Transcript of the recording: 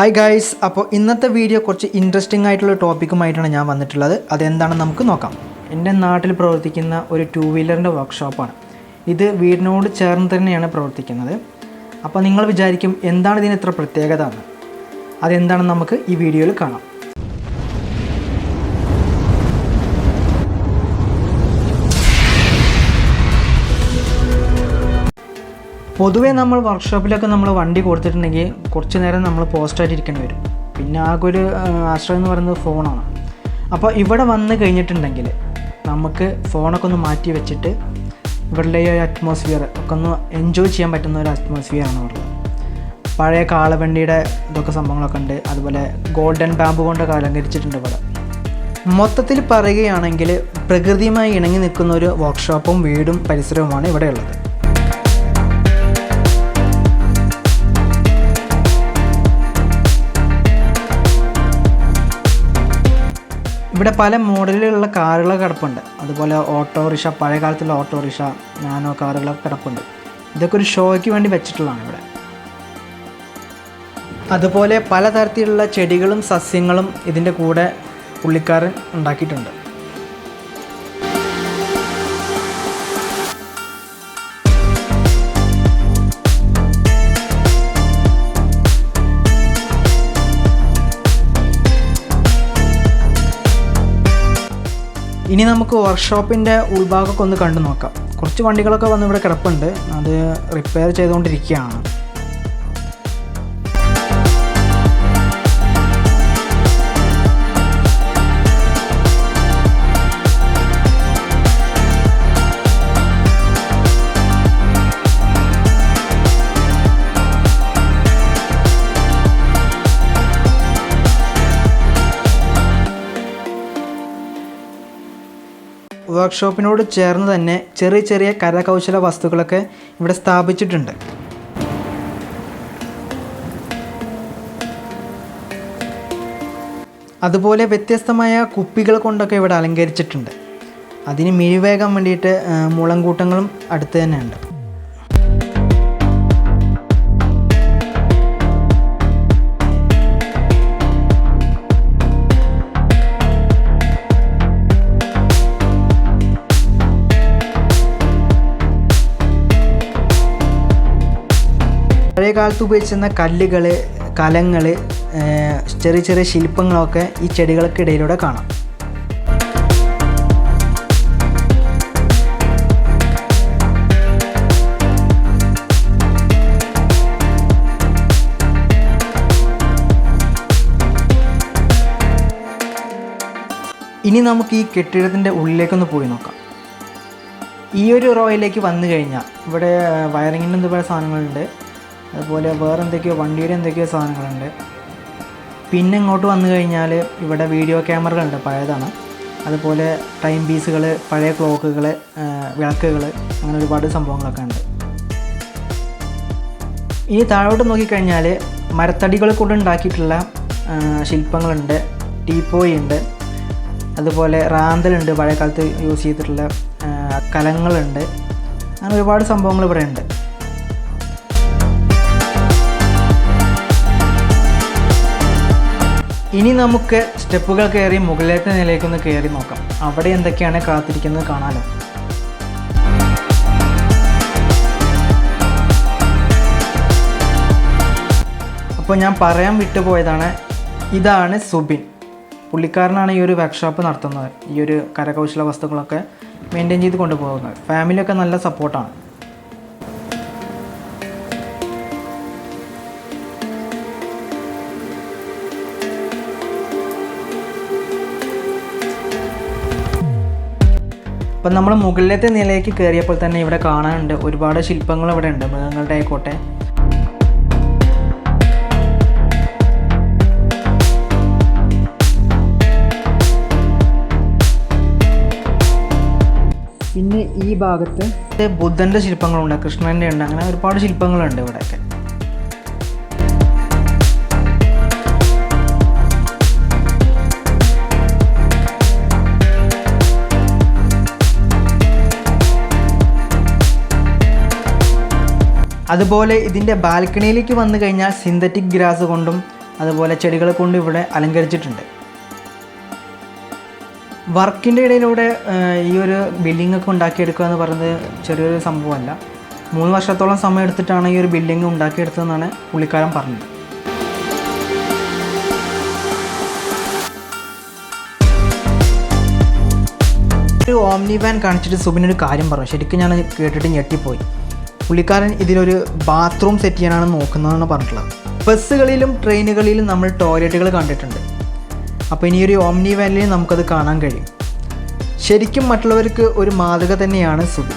Hi guys അപ്പോൾ ഇന്നത്തെ video കുറച്ച് ഇൻട്രസ്റ്റിംഗ് ആയിട്ടുള്ള ടോപ്പിക്കുമായിട്ടാണ് ഞാൻ വന്നിട്ടുള്ളത്. അതെന്താണെന്ന് നമുക്ക് നോക്കാം. എന്റെ നാട്ടിൽ പ്രവർത്തിക്കുന്ന ഒരു ടു വീലറിന്റെ വർക്ക്ഷോപ്പാണ് ഇത് വീടിനോട് ചേർന്ന് തന്നെയാണ് പ്രവർത്തിക്കുന്നത്. അപ്പോൾ നിങ്ങൾ വിചാരിക്കും എന്താണ് ഇതിന് ഇത്ര പ്രത്യേകത എന്ന്. അതെന്താണെന്ന് നമുക്ക് ഈ വീഡിയോയിൽ കാണാം. പൊതുവേ നമ്മൾ വർക്ക്ഷോപ്പിലൊക്കെ നമ്മൾ വണ്ടി കൊടുത്തിട്ടുണ്ടെങ്കിൽ കുറച്ച് നേരം നമ്മൾ പോസ്റ്റായിട്ട് ഇരിക്കേണ്ടി വരും. പിന്നെ ആകെ ഒരു ആശ്രയം എന്ന് പറയുന്നത് ഫോണാണ് അപ്പോൾ ഇവിടെ വന്ന് കഴിഞ്ഞിട്ടുണ്ടെങ്കിൽ നമുക്ക് ഫോണൊക്കെ ഒന്ന് മാറ്റി വെച്ചിട്ട് ഇവരുടെ ഈ അറ്റ്മോസ്ഫിയർ ഒക്കെ ഒന്ന് എൻജോയ് ചെയ്യാൻ പറ്റുന്ന ഒരു അറ്റ്മോസ്ഫിയർ ആണ് ഉള്ളത് പഴയ കാളവണ്ടിയുടെ ഇതൊക്കെ സംഭവങ്ങളൊക്കെ ഉണ്ട്. അതുപോലെ ഗോൾഡൻ ബാമ്പ് കൊണ്ടൊക്കെ അലങ്കരിച്ചിട്ടുണ്ട് ഇവിടെ. മൊത്തത്തിൽ പറയുകയാണെങ്കിൽ പ്രകൃതിയുമായി ഇണങ്ങി നിൽക്കുന്ന ഒരു വർക്ക്ഷോപ്പും വീടും പരിസരവുമാണ് ഇവിടെ ഇവിടെ പല മോഡലിലുള്ള കാറുകൾ കിടപ്പുണ്ട്. അതുപോലെ ഓട്ടോറിക്ഷ പഴയ കാലത്തുള്ള ഓട്ടോറിക്ഷ നാനോ കാറുകളൊക്കെ കിടപ്പുണ്ട്. ഇതൊക്കെ ഒരു ഷോയ്ക്ക് വേണ്ടി വെച്ചിട്ടുള്ളതാണ് ഇവിടെ. അതുപോലെ പലതരത്തിലുള്ള ചെടികളും സസ്യങ്ങളും ഇതിന്റെ കൂടെ പുള്ളിക്കാരൻ ഉണ്ടാക്കിയിട്ടുണ്ട്. ഇനി നമുക്ക് വർക്ക്ഷോപ്പിന്റെ ഉൾഭാഗമൊക്കെ ഒന്ന് കണ്ടു നോക്കാം കുറച്ച് വണ്ടികളൊക്കെ വന്ന് ഇവിടെ കിടപ്പുണ്ട്. അത് റിപ്പയർ ചെയ്തുകൊണ്ടിരിക്കുകയാണ്. വർക്ക്ഷോപ്പിനോട് ചേർന്ന് തന്നെ ചെറിയ ചെറിയ കരകൗശല വസ്തുക്കളൊക്കെ ഇവിടെ സ്ഥാപിച്ചിട്ടുണ്ട്. അതുപോലെ വ്യത്യസ്തമായ കുപ്പികൾ കൊണ്ടൊക്കെ ഇവിടെ അലങ്കരിച്ചിട്ടുണ്ട്. അതിന് മിഴിവേകാൻ വേണ്ടിയിട്ട് മുളങ്കൂട്ടങ്ങളും അടുത്ത് തന്നെ പഴയ കാലത്ത് ഉപയോഗിച്ചിരുന്ന കല്ലുകൾ കലങ്ങൾ ചെറിയ ചെറിയ ശില്പങ്ങളൊക്കെ ഈ ചെടികൾക്കിടയിലൂടെ കാണാം. ഇനി നമുക്ക് ഈ കെട്ടിടത്തിന്റെ ഉള്ളിലേക്കൊന്ന് പോയി നോക്കാം. ഈ ഒരു റോയിലേക്ക് വന്നു കഴിഞ്ഞാൽ ഇവിടെ വയറിങ്ങിന്റെ എന്തുപോലെ സാധനങ്ങളുണ്ട്? അതുപോലെ വേറെ എന്തൊക്കെയോ വണ്ടിയുടെ എന്തൊക്കെയോ സാധനങ്ങളുണ്ട്. പിന്നെ ഇങ്ങോട്ട് വന്നു കഴിഞ്ഞാൽ ഇവിടെ വീഡിയോ ക്യാമറകളുണ്ട് പഴയതാണ്. അതുപോലെ ടൈം പീസുകൾ പഴയ ക്ലോക്കുകൾ വിളക്കുകൾ അങ്ങനെ ഒരുപാട് സംഭവങ്ങളൊക്കെ ഉണ്ട്. ഇനി താഴോട്ട് നോക്കിക്കഴിഞ്ഞാൽ മരത്തടികൾ കൊണ്ട് ഉണ്ടാക്കിയിട്ടുള്ള ശില്പങ്ങളുണ്ട്. ടീപ്പോയി ഉണ്ട്. അതുപോലെ റാന്തലുണ്ട് പഴയ കാലത്ത് യൂസ് ചെയ്തിട്ടുള്ള കലങ്ങളുണ്ട്. അങ്ങനെ ഒരുപാട് സംഭവങ്ങൾ ഇവിടെ ഉണ്ട്. ഇനി നമുക്ക് സ്റ്റെപ്പുകൾ കയറി മുകളിലത്തെ നിലയിലേക്കൊന്ന് കയറി നോക്കാം. അവിടെ എന്തൊക്കെയാണ് കാത്തിരിക്കുന്നത് കാണാലോ. അപ്പോൾ ഞാൻ പറയാൻ വിട്ടുപോയതാണ് ഇതാണ് സുബിൻ. പുള്ളിക്കാരനാണ് ഈ ഒരു വർക്ക്ഷോപ്പ് നടത്തുന്നത്. ഈ ഒരു കരകൗശല വസ്തുക്കളൊക്കെ മെയിന്റെയിൻ ചെയ്ത് കൊണ്ടുപോകുന്നത്. ഫാമിലിയൊക്കെ നല്ല സപ്പോർട്ടാണ് അപ്പം നമ്മൾ മുകളിലത്തെ നിലയിലേക്ക് കയറിയപ്പോൾ തന്നെ ഇവിടെ കാണാനുണ്ട് ഒരുപാട് ശില്പങ്ങൾ ഇവിടെ ഉണ്ട് മൃഗങ്ങളുടെ ആയിക്കോട്ടെ. പിന്നെ ഈ ഭാഗത്ത് ബുദ്ധന്റെ ശില്പങ്ങളുണ്ട് കൃഷ്ണന്റെ ഉണ്ട് അങ്ങനെ ഒരുപാട് ശില്പങ്ങളുണ്ട് ഇവിടെയൊക്കെ. അതുപോലെ ഇതിന്റെ ബാൽക്കണിയിലേക്ക് വന്നു കഴിഞ്ഞാൽ സിന്തറ്റിക് ഗ്രാസ് കൊണ്ടും അതുപോലെ ചെടികളെ കൊണ്ടും ഇവിടെ അലങ്കരിച്ചിട്ടുണ്ട്. വർക്കിന്റെ ഇടയിലൂടെ ഈ ഒരു ബിൽഡിംഗ് ഒക്കെ ഉണ്ടാക്കിയെടുക്കുക എന്ന് പറയുന്നത് ചെറിയൊരു സംഭവമല്ല. മൂന്ന് വർഷത്തോളം സമയം എടുത്തിട്ടാണ് ഈ ഒരു ബിൽഡിംഗ് ഉണ്ടാക്കിയെടുത്തതെന്നാണ് പുള്ളിക്കാരൻ പറഞ്ഞത്. ഒരു ഓംനി വാൻ കാണിച്ചിട്ട് സുബിനൊരു കാര്യം പറഞ്ഞു. ശരിക്കും ഞാൻ കേട്ടിട്ട് ഞെട്ടിപ്പോയി. പുള്ളിക്കാരൻ ഇതിലൊരു ബാത്റൂം സെറ്റ് ചെയ്യാനാണ് നോക്കുന്നതെന്ന് പറഞ്ഞിട്ടുള്ളത്. ബസ്സുകളിലും ട്രെയിനുകളിലും നമ്മൾ ടോയ്ലറ്റുകൾ കണ്ടിട്ടുണ്ട്. അപ്പോൾ ഇനി ഒരു ഓംനി വാനിൽ നമുക്കത് കാണാൻ കഴിയും. ശരിക്കും മറ്റുള്ളവർക്ക് ഒരു മാതൃക തന്നെയാണ് സുബി